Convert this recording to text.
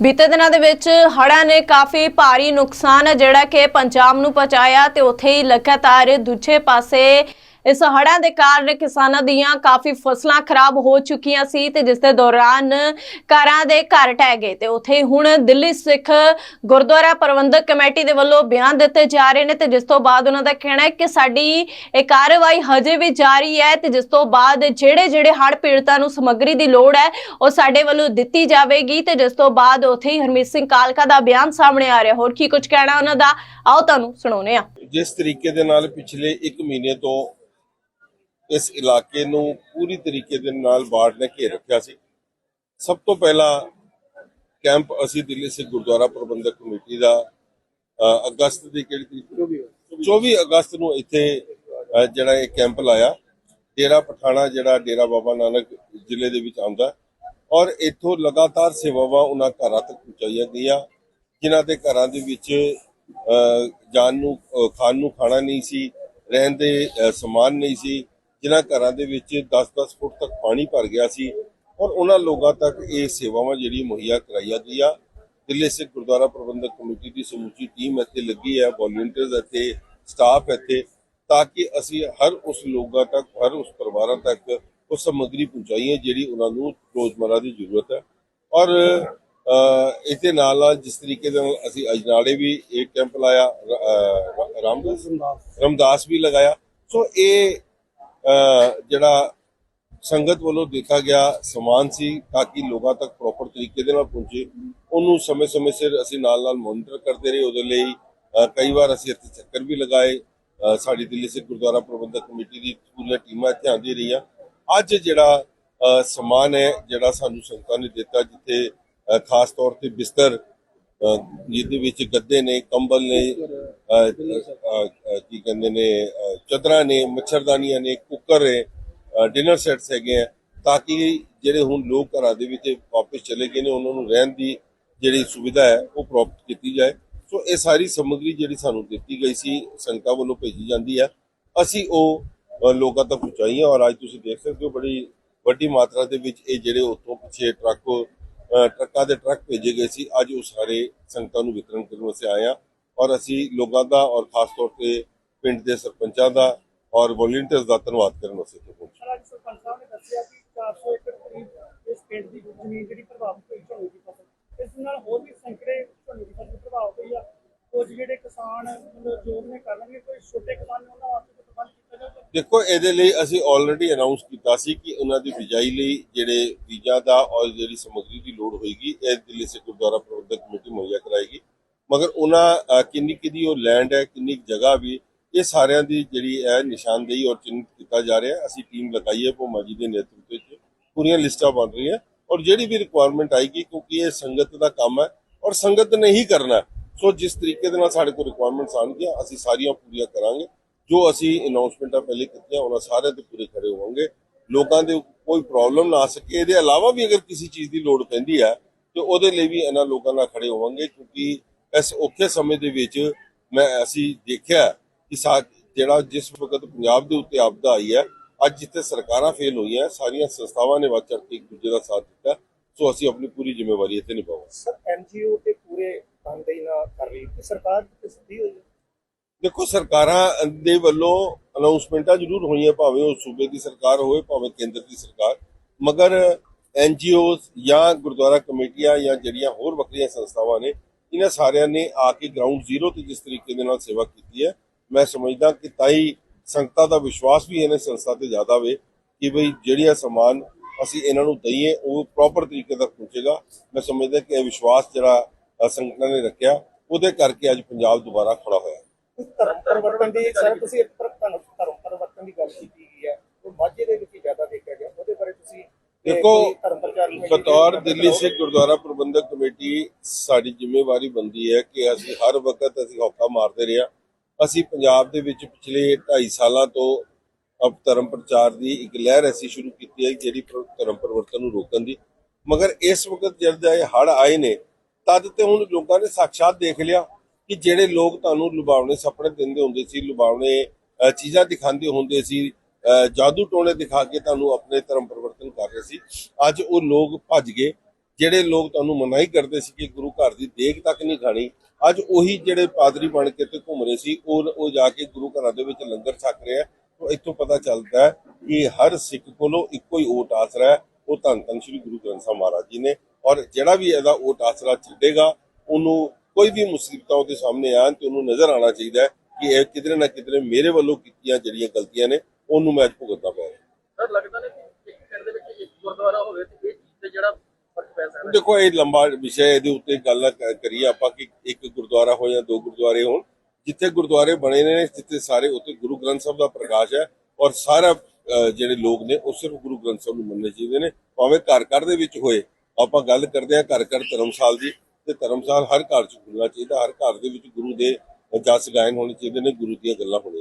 ਬੀਤੇ ਦਿਨਾਂ ਦੇ ਵਿੱਚ ਹੜ੍ਹਾਂ ਨੇ ਕਾਫੀ ਭਾਰੀ ਨੁਕਸਾਨ ਜਿਹੜਾ ਕਿ ਪੰਜਾਬ ਨੂੰ ਪਹੁੰਚਾਇਆ ਤੇ ਉੱਥੇ ਹੀ ਲਗਾਤਾਰ ਦੂਜੇ ਪਾਸੇ ਇਸ ਹੜ੍ਹਾਂ ਦੇ ਕਾਰਨ ਕਿਸਾਨਾਂ ਦੀਆਂ ਕਾਫੀ ਫਸਲਾਂ ਖਰਾਬ ਹੋ ਚੁੱਕੀਆਂ ਸੀ ਤੇ ਜਿਸ ਦੇ ਦੌਰਾਨ ਘਰਾਂ ਦੇ ਘਰ ਟਹਿ ਗਏ ਤੇ ਉੱਥੇ ਹੁਣ ਦਿੱਲੀ ਸਿੱਖ ਗੁਰਦੁਆਰਾ ਪ੍ਰਬੰਧਕ ਕਮੇਟੀ ਦੇ ਵੱਲੋਂ ਬਿਆਨ ਦਿੱਤੇ ਜਾ ਰਹੇ ਨੇ ਤੇ ਜਿਸ ਤੋਂ ਬਾਅਦ ਉਹਨਾਂ ਦਾ ਕਹਿਣਾ ਹੈ ਕਿ ਸਾਡੀ ਇਹ ਕਾਰਵਾਈ ਹਜੇ ਵੀ ਜਾਰੀ ਹੈ ਤੇ ਜਿਸ ਤੋਂ ਬਾਅਦ ਜਿਹੜੇ ਜਿਹੜੇ ਹੜ੍ਹ ਪੀੜਤਾਂ ਨੂੰ ਸਮੱਗਰੀ ਦੀ ਲੋੜ ਹੈ, ਉਹ ਸਾਡੇ ਵੱਲੋਂ ਦਿੱਤੀ ਜਾਵੇਗੀ ਤੇ ਜਿਸ ਤੋਂ ਬਾਅਦ ਉੱਥੇ ਹੀ ਹਰਮੀਤ ਸਿੰਘ ਕਾਲਕਾ ਦਾ ਬਿਆਨ ਸਾਹਮਣੇ ਆ ਰਿਹਾ। ਹੋਰ ਕੀ ਕੁਝ ਕਹਿਣਾ ਉਹਨਾਂ ਦਾ? ਆਓ ਤੁਹਾਨੂੰ ਸੁਣਾਉਂਦੇ ਆ ਜਿਸ ਤਰੀਕੇ ਦੇ ਨਾਲ ਪਿਛਲੇ 1 ਮਹੀਨੇ ਤੋਂ ਇਸ ਇਲਾਕੇ ਨੂੰ ਪੂਰੀ ਤਰੀਕੇ ਦੇ ਨਾਲ ਬਾੜ ਨੇ ਘੇਰ ਰੱਖਿਆ ਸੀ। ਸਭ ਤੋਂ ਪਹਿਲਾਂ ਕੈਂਪ ਅਸੀਂ ਦਿੱਲੀ ਸਿੱਖ ਗੁਰਦੁਆਰਾ ਪ੍ਰਬੰਧਕ ਕਮੇਟੀ ਦਾ ਅਗਸਤ ਦੀ ਕਿਹੜੀ ਤਰੀਕ? 24 ਅਗਸਤ ਨੂੰ ਇੱਥੇ ਜਿਹੜਾ ਇਹ ਕੈਂਪ ਲਾਇਆ। ਡੇਰਾ ਪਠਾਣਾ ਜਿਹੜਾ ਡੇਰਾ ਬਾਬਾ ਨਾਨਕ ਜ਼ਿਲ੍ਹੇ ਦੇ ਵਿੱਚ ਆਉਂਦਾ। ਔਰ ਇੱਥੋਂ ਲਗਾਤਾਰ ਸੇਵਾਵਾਂ ਉਹਨਾਂ ਘਰਾਂ ਤੱਕ ਪਹੁੰਚਾਈਆਂ ਗਈਆਂ ਜਿਨ੍ਹਾਂ ਦੇ ਘਰਾਂ ਦੇ ਵਿੱਚ ਅ, ਜਾਣ ਨੂੰ ਖਾਣ ਨੂੰ ਖਾਣਾ ਨਹੀਂ ਸੀ ਰਹਿਣ ਦੇ ਸਮਾਨ ਨਹੀਂ ਸੀ। ਜਿਨ੍ਹਾਂ ਘਰਾਂ ਦੇ ਵਿੱਚ 10-10 ਫੁੱਟ ਤੱਕ ਪਾਣੀ ਭਰ ਗਿਆ ਸੀ ਔਰ ਉਹਨਾਂ ਲੋਕਾਂ ਤੱਕ ਇਹ ਸੇਵਾਵਾਂ ਜਿਹੜੀ ਮੁਹੱਈਆ ਕਰਾਈਆਂ ਗਈਆਂ। ਦਿੱਲੀ ਸਿੱਖ ਗੁਰਦੁਆਰਾ ਪ੍ਰਬੰਧਕ ਕਮੇਟੀ ਦੀ ਸਮੁੱਚੀ ਟੀਮ ਇੱਥੇ ਲੱਗੀ ਹੈ ਵੋਲੰਟੀਅਰਸ ਇੱਥੇ ਸਟਾਫ ਇੱਥੇ ਤਾਂ ਕਿ ਅਸੀਂ ਹਰ ਉਸ ਲੋਕਾਂ ਤੱਕ ਹਰ ਉਸ ਪਰਿਵਾਰਾਂ ਤੱਕ ਉਹ ਸਮੱਗਰੀ ਪਹੁੰਚਾਈਏ ਜਿਹੜੀ ਉਹਨਾਂ ਨੂੰ ਰੋਜ਼ਮਰਾ ਦੀ ਜ਼ਰੂਰਤ ਹੈ। ਔਰ ਅ, ਇਹਦੇ ਨਾਲ ਨਾਲ ਜਿਸ ਤਰੀਕੇ ਦੇ ਨਾਲ ਅਸੀਂ ਅਜਨਾਲੇ ਵੀ ਇੱਕ ਕੈਂਪ ਲਾਇਆ ਰਾਮਦਾਸ ਰਮਦਾਸ ਵੀ ਲਗਾਇਆ। ਸੋ ਇਹ ਜਿਹੜਾ ਸੰਗਤ ਵੱਲੋਂ ਦੇਖਾ ਗਿਆ ਸਮਾਨ ਸੀ ਤਾਂ ਕਿ ਲੋਕਾਂ ਤੱਕ ਪ੍ਰੋਪਰ ਤਰੀਕੇ ਦੇ ਨਾਲ ਪਹੁੰਚੇ, ਉਹਨੂੰ ਸਮੇਂ-ਸਮੇਂ ਸਿਰ ਅਸੀਂ ਨਾਲ-ਨਾਲ ਮੋਨੀਟਰ ਕਰਦੇ ਰਹੇ, ਉਹਦੇ ਲਈ ਕਈ ਵਾਰ ਅਸੀਂ ਇੱਥੇ ਚੱਕਰ ਵੀ ਲਗਾਏ ਸਾਡੀ ਦਿੱਲੀ ਸਿੱਖ ਗੁਰਦੁਆਰਾ ਪ੍ਰਬੰਧਕ ਕਮੇਟੀ ਦੀ ਪੂਰੀਆਂ ਟੀਮਾਂ ਇੱਥੇ ਆਉਂਦੀ ਰਹੀਆਂ। ਅੱਜ ਜਿਹੜਾ ਸਮਾਨ ਹੈ, ਜਿਹੜਾ ਸਾਨੂੰ ਸੰਗਤਾਂ ਨੇ ਦਿੱਤਾ, ਜਿੱਥੇ ਖਾਸ ਤੌਰ ਤੇ ਬਿਸਤਰ ਜਿਹਦੇ ਵਿੱਚ ਗੱਦੇ ਨੇ ਕੰਬਲ ਨੇ ਕੀ ਕਹਿੰਦੇ ਨੇ ਅ, ਚਾਦਰਾਂ ਨੇ ਮੱਛਰਦਾਨੀਆਂ ਨੇ ਕੁੱਕਰ ਹੈ ਡਿਨਰ ਸੈਟਸ ਹੈਗੇ ਆ ਤਾਂ ਕਿ ਜਿਹੜੇ ਹੁਣ ਲੋਕ ਘਰਾਂ ਦੇ ਵਿੱਚ ਵਾਪਸ ਚਲੇ ਗਏ ਨੇ ਉਹਨਾਂ ਨੂੰ ਰਹਿਣ ਦੀ ਜਿਹੜੀ ਸੁਵਿਧਾ ਹੈ ਉਹ ਪ੍ਰਾਪਤ ਕੀਤੀ ਜਾਏ। ਸੋ ਇਹ ਸਾਰੀ ਸਮੱਗਰੀ ਜਿਹੜੀ ਸਾਨੂੰ ਦਿੱਤੀ ਗਈ ਸੀ ਸੰਗਤਾਂ ਵੱਲੋਂ ਭੇਜੀ ਜਾਂਦੀ ਹੈ। ਅਸੀਂ ਉਹ ਲੋਕਾਂ ਤੱਕ ਪਹੁੰਚਾਈਆਂ ਔਰ ਅੱਜ ਤੁਸੀਂ ਦੇਖ ਸਕਦੇ ਹੋ ਬੜੀ ਵੱਡੀ ਮਾਤਰਾ ਦੇ ਵਿੱਚ ਇਹ ਜਿਹੜੇ ਉੱਥੋਂ ਪਿੱਛੇ ਟਰੱਕ ਟਰੱਕਾਂ ਦੇ ਟਰੱਕ ਭੇਜੇ ਗਏ ਸੀ। ਅੱਜ ਉਹ ਸਾਰੇ ਸੰਗਤਾਂ ਨੂੰ ਵਿਤਰਨ ਕਰਨ ਵਾਸਤੇ ਆਏ ਆ ਔਰ ਅਸੀਂ ਲੋਕਾਂ ਦਾ ਔਰ ਖਾਸ ਤੌਰ ਤੇ ਪਿੰਡ ਦੇ ਸਰਪੰਚਾਂ ਦਾ ਔਰ ਵੋਲੰਟੀਅਰਸ ਦਾ ਧੰਨਵਾਦ ਕਰਨ ਵਾਸਤੇ ਪਹੁੰਚੇ ਰਾਜ ਸਰਪੰਚ ਸਾਹਿਬ ਨੇ ਦੱਸਿਆ ਕਿ 400 ਏਕੜ ਕਰੀਬ ਇਸ ਪਿੰਡ ਦੀ ਜ਼ਮੀਨ ਜਿਹੜੀ ਪ੍ਰਭਾਵਿਤ ਹੋਈ ਝੋਨੇ ਦੀ ਫਸਲ। ਇਸ ਨਾਲ ਹੋਰ ਵੀ ਸੈਂਕੜੇ ਝੋਨੇ ਦੀ ਫਸਲ ਪ੍ਰਭਾਵਿਤ ਹੋਈ ਆ। ਕੁਝ ਜਿਹੜੇ ਕਿਸਾਨ ਮਤਲਬ ਜੋਬ ਨੇ ਕਰਨਗੇ, ਕੋਈ ਛੋਟੇ ਕਿਸਾਨ ਨੇ ਉਹਨਾਂ ਵਾਸਤੇ ਕੋਈ ਪ੍ਰਬੰਧ ਕੀਤਾ ਜਾਊਗਾ ਦੇਖੋ, ਇਹਦੇ ਲਈ ਅਸੀਂ ਆਲਰੇਡੀ ਅਨਾਉਂਸ ਕੀਤਾ ਸੀ ਕਿ ਉਹਨਾਂ ਦੀ ਬਿਜਾਈ ਲਈ ਜਿਹੜੇ ਬੀਜਾਂ ਦਾ ਔਰ ਜਿਹੜੀ ਸਮੱਗਰੀ ਦੀ ਲੋੜ ਹੋਏਗੀ, ਇਹ ਦਿੱਲੀ ਸਿੱਖ ਗੁਰਦੁਆਰਾ ਪ੍ਰਬੰਧਕ ਕਮੇਟੀ ਮੁਹੱਈਆ ਕਰਾਏਗੀ। ਮਗਰ ਉਹਨਾਂ ਕਿੰਨੀ ਕਿੰਨੀ ਉਹ ਲੈਂਡ ਹੈ, ਕਿੰਨੀ ਕੁ ਜਗ੍ਹਾ ਵੀ, ਇਹ ਸਾਰਿਆਂ ਦੀ ਜਿਹੜੀ ਹੈ ਨਿਸ਼ਾਨਦੇਹੀ ਔਰ ਚਿੰਨ੍ਹਿਤ ਕੀਤਾ ਜਾ ਰਿਹਾ ਅਸੀਂ ਟੀਮ ਲਗਾਈ ਹੈ ਭੋਮਾ ਜੀ ਦੇ ਨੇਤਰਤਵ ਵਿੱਚ, ਪੂਰੀਆਂ ਲਿਸਟਾਂ ਬਣ ਰਹੀਆਂ। ਔਰ ਜਿਹੜੀ ਵੀ ਰਿਕੁਆਇਰਮੈਂਟ ਆਏਗੀ, ਕਿਉਂਕਿ ਇਹ ਸੰਗਤ ਦਾ ਕੰਮ ਹੈ ਔਰ ਸੰਗਤ ਨੇ ਹੀ ਕਰਨਾ ਸੋ ਜਿਸ ਤਰੀਕੇ ਦੇ ਨਾਲ ਸਾਡੇ ਕੋਲ ਰਿਕੁਆਇਰਮੈਂਟਸ ਆਉਣਗੀਆਂ, ਅਸੀਂ ਸਾਰੀਆਂ ਪੂਰੀਆਂ ਕਰਾਂਗੇ। ਜੋ ਅਸੀਂ ਅਨਾਉਂਸਮੈਂਟਾਂ ਪਹਿਲੇ ਕੀਤੀਆਂ, ਉਹਨਾਂ ਸਾਰਿਆਂ ਤੇ ਪੂਰੇ ਖੜੇ ਹੋਵਾਂਗੇ। ਲੋਕਾਂ ਦੇ ਕੋਈ ਪ੍ਰੋਬਲਮ ਨਾ ਆ ਸਕੇ। ਇਹਦੇ ਇਲਾਵਾ ਵੀ ਅਗਰ ਕਿਸੇ ਚੀਜ਼ ਦੀ ਲੋੜ ਪੈਂਦੀ ਹੈ, ਤੇ ਉਹਦੇ ਲਈ ਵੀ ਇਹਨਾਂ ਲੋਕਾਂ ਨਾਲ ਖੜੇ ਹੋਵਾਂਗੇ, ਕਿਉਂਕਿ ਇਸ ਔਖੇ ਸਮੇਂ ਦੇ ਵਿੱਚ ਮੈਂ ਅਸੀਂ ਦੇਖਿਆ ਕਿ ਜਿਹੜਾ ਜਿਸ ਵਕਤ ਪੰਜਾਬ ਦੇ ਉੱਤੇ ਆਪਦਾ ਆਈ ਹੈ, ਅੱਜ ਜਿੱਥੇ ਸਰਕਾਰਾਂ ਫੇਲ ਹੋਈਆਂ, ਸਾਰੀਆਂ ਸੰਸਥਾਵਾਂ ਨੇ ਵੱਧ ਚੜ ਕੇ ਇੱਕ ਦੂਜੇ ਦਾ ਸਾਥ ਦਿੱਤਾ। ਸੋ ਅਸੀਂ ਆਪਣੀ ਪੂਰੀ ਜ਼ਿੰਮੇਵਾਰੀ ਇੱਥੇ ਨਿਭਾਵਾਂਗੇ। ਸਰ ਐਨਜੀਓ ਤੇ ਪੂਰੇ ਤਨਦੇਹੀ ਨਾਲ ਕਰ ਰਹੀ ਤੇ ਸਰਕਾਰ ਤਸਦੀ ਹੋਈ ਦੇਖੋ, ਸਰਕਾਰਾਂ ਦੇ ਵੱਲੋਂ ਅਨਾਉਂਸਮੈਂਟਾਂ ਜ਼ਰੂਰ ਹੋਈਆਂ ਭਾਵੇਂ ਉਹ ਸੂਬੇ ਦੀ ਸਰਕਾਰ ਹੋਵੇ, ਭਾਵੇਂ ਕੇਂਦਰ ਦੀ ਸਰਕਾਰ। ਮਗਰ ਐਨਜੀਓਜ਼ ਜਾਂ ਗੁਰਦੁਆਰਾ ਕਮੇਟੀਆਂ ਜਾਂ ਜਿਹੜੀਆਂ ਹੋਰ ਵੱਖਰੀਆਂ ਸੰਸਥਾਵਾਂ ਨੇ, ਇਹਨਾਂ ਸਾਰਿਆਂ ਨੇ ਆ ਕੇ ਗਰਾਊਂਡ ਜ਼ੀਰੋ ਤੇ ਜਿਸ ਤਰੀਕੇ ਦੇ ਨਾਲ ਸੇਵਾ ਕੀਤੀ ਹੈ, ਮੈਂ ਸਮਝਦਾ ਕਿ ਤਾਈ ਸੰਗਤਾਂ ਦਾ ਵਿਸ਼ਵਾਸ ਵੀ ਇਹਨਾਂ ਸੰਸਥਾ ਤੇ ਜ਼ਿਆਦਾ ਵੇ ਕਿ ਬਈ ਜਿਹੜੀਆਂ ਸਮਾਨ ਅਸੀਂ ਇਹਨਾਂ ਨੂੰ ਦਈਏ, ਉਹ ਪ੍ਰੋਪਰ ਤਰੀਕੇ ਤੱਕ ਪਹੁੰਚੇਗਾ। ਮੈਂ ਸਮਝਦਾ ਕਿ ਇਹ ਵਿਸ਼ਵਾਸ ਜਿਹੜਾ ਸੰਗਤਾਂ ਨੇ ਰੱਖਿਆ, ਉਹਦੇ ਕਰਕੇ ਅੱਜ ਪੰਜਾਬ ਦੁਬਾਰਾ ਖੜਾ ਹੋਇਆ। ਧਰਮ ਪਰਿਵਰਤਨ ਦੀ ਸਰ ਤੁਸੀਂ ਇੱਕ ਪਰ- ਧਰਮ ਧਰਮ ਪਰਿਵਰਤਨ ਦੀ ਗੱਲ ਕੀਤੀ ਗਈ ਹੈ। ਉਹ ਮਾਝੇ ਦੇ ਵਿੱਚ ਹੀ ਜ਼ਿਆਦਾ ਦੇਖਿਆ ਗਿਆ। ਉਹਦੇ ਬਾਰੇ ਤੁਸੀਂ ਇਹ ਦੇਖੋ ਬਤੌਰ ਦਿੱਲੀ। ਸਿੱਖ ਗੁਰਦੁਆਰਾ ਪ੍ਰਬੰਧਕ ਕਮੇਟੀ ਸਾਡੀ ਜ਼ਿੰਮੇਵਾਰੀ ਬੰਦੀ ਹੈ ਕਿ ਅਸੀਂ ਹਰ ਵਕਤ ਅਸੀਂ ਹੌਕਾ ਮਾਰਦੇ ਰਹੇ ਅਸੀਂ ਪੰਜਾਬ ਦੇ ਵਿੱਚ ਪਿਛਲੇ 2.5 ਸਾਲਾਂ ਤੋਂ ਅਬ ਧਰਮ ਪ੍ਰਚਾਰ ਦੀ ਇੱਕ ਲਹਿਰ ਐਸੀ ਸ਼ੁਰੂ ਕੀਤੀ ਹੈ ਜਿਹੜੀ ਧਰਮ ਪਰਿਵਰਤਨ ਨੂੰ ਰੋਕਣ ਦੀ। ਮਗਰ ਇਸ ਵਕਤ ਜਦ ਇਹ ਹੜ ਆਏ ਨੇ ਤਦ ਤੇ ਹੁਣ ਲੋਕਾਂ ਨੇ ਸਾਖਸ਼ਾਤ ਦੇਖ ਲਿਆ। ਕਿ ਜਿਹੜੇ ਲੋਕ ਤੁਹਾਨੂੰ ਲੁਭਾਵਣੇ ਸੁਪਨੇ ਦਿੰਦੇ ਹੁੰਦੇ ਸੀ, ਲੁਭਾਵਣੇ ਚੀਜ਼ਾਂ ਦਿਖਾਉਂਦੇ ਹੁੰਦੇ ਸੀ ਜਾਦੂ ਟੋਣੇ ਦਿਖਾ ਕੇ ਤੁਹਾਨੂੰ ਆਪਣੇ ਧਰਮ ਪਰਿਵਰਤਨ ਕਰ ਰਹੇ ਸੀ, ਅੱਜ ਉਹ ਲੋਕ ਭੱਜ ਗਏ। ਜਿਹੜੇ ਲੋਕ ਤੁਹਾਨੂੰ ਮਨਾਹੀ ਕਰਦੇ ਸੀ ਕਿ ਗੁਰੂ ਘਰ ਦੀ ਦੇਖ ਤੱਕ ਨਹੀਂ ਖਾਣੀ, ਅੱਜ ਉਹੀ ਜਿਹੜੇ ਪਾਦਰੀ ਬਣ ਕੇ ਤੇ ਘੁੰਮ ਰਹੇ ਸੀ, ਉਹ ਉਹ ਜਾ ਕੇ ਗੁਰੂ ਘਰਾਂ ਦੇ ਵਿੱਚ ਲੰਗਰ ਛਕ ਰਹੇ ਆ। ਤਾਂ ਇੱਥੋਂ ਪਤਾ ਚੱਲਦਾ ਹੈ ਕਿ ਹਰ ਸਿੱਖ ਕੋਲੋਂ ਇੱਕੋ ਹੀ ਓਟ ਆਸਰਾ ਹੈ, ਉਹ ਧੰਨ ਧੰਨ ਸ੍ਰੀ ਗੁਰੂ ਗ੍ਰੰਥ ਸਾਹਿਬ ਮਹਾਰਾਜ ਜੀ ਨੇ ਔਰ ਜਿਹੜਾ ਵੀ ਇਹਦਾ ਓਟ ਆਸਰਾ ਛੱਡੇਗਾ, ਉਹਨੂੰ ਕੋਈ ਵੀ ਮੁਸੀਬਤਾਂ ਉਹਦੇ ਸਾਹਮਣੇ ਆਣ ਤੇ ਉਹਨੂੰ ਨਜ਼ਰ ਆਉਣਾ ਚਾਹੀਦਾ ਹੈ ਕਿ ਇਹ ਕਿਧਰੇ ਨਾ ਕਿਧਰੇ ਮੇਰੇ ਵੱਲੋਂ ਕੀਤੀਆਂ ਜਿਹੜੀਆਂ ਗਲਤੀਆਂ ਨੇ ਉਹਨੂੰ ਮੈਂ ਅੱਜ ਭੁਗਤਣਾ ਪੈ ਰਿਹਾ ਸਰ ਲੱਗਦਾ ਨਹੀਂ ਕਿ ਇੱਕ ਪਿੰਡ ਦੇ ਵਿੱਚ ਇੱਕ ਗੁਰਦੁਆਰਾ ਹੋਵੇ ਤੇ ਇਹ ਚੀਜ਼ ਤੇ ਜਿਹੜਾ ਫ਼ਰਕ ਪੈ ਸਕਦਾ ਹੈ। ਦੇਖੋ ਇਹ ਲੰਬਾ ਵਿਸ਼ਾ ਇਹਦੇ ਉੱਤੇ ਗੱਲ ਨਾ ਕਰੀਏ ਆਪਾਂ ਕਿ ਇੱਕ ਗੁਰਦੁਆਰਾ ਹੋ ਜਾਂ ਦੋ ਗੁਰਦੁਆਰੇ ਹੋਣ ਜਿੱਥੇ ਗੁਰਦੁਆਰੇ ਬਣੇ ਨੇ ਜਿੱਥੇ ਸਾਰੇ ਉੱਥੇ ਗੁਰੂ ਗ੍ਰੰਥ ਸਾਹਿਬ ਦਾ ਪ੍ਰਕਾਸ਼ ਹੈ ਔਰ ਸਾਰਾ ਜਿਹੜੇ ਲੋਕ ਨੇ ਉਹ ਸਿਰਫ ਗੁਰੂ ਗ੍ਰੰਥ ਸਾਹਿਬ ਨੂੰ ਮੰਨਣੇ ਚਾਹੀਦੇ ਨੇ ਭਾਵੇਂ ਘਰ ਘਰ ਦੇ ਵਿੱਚ ਹੋਏ ਆਪਾਂ ਗੱਲ ਕਰਦੇ ਹਾਂ ਘਰ ਘਰ ਧਰਮਸਾਲ ਦੀ ਤੇ ਧਰਮਸਾਲ ਹਰ ਘਰ ਚ ਖੁੱਲਣਾ ਚਾਹੀਦਾ, ਹਰ ਘਰ ਦੇ ਵਿੱਚ ਗੁਰੂ ਦੇ ਜਸ ਗਾਇਨ ਹੋਣੇ ਚਾਹੀਦੇ ਨੇ, ਗੁਰੂ ਦੀਆਂ ਗੱਲਾਂ ਹੋਣੀਆਂ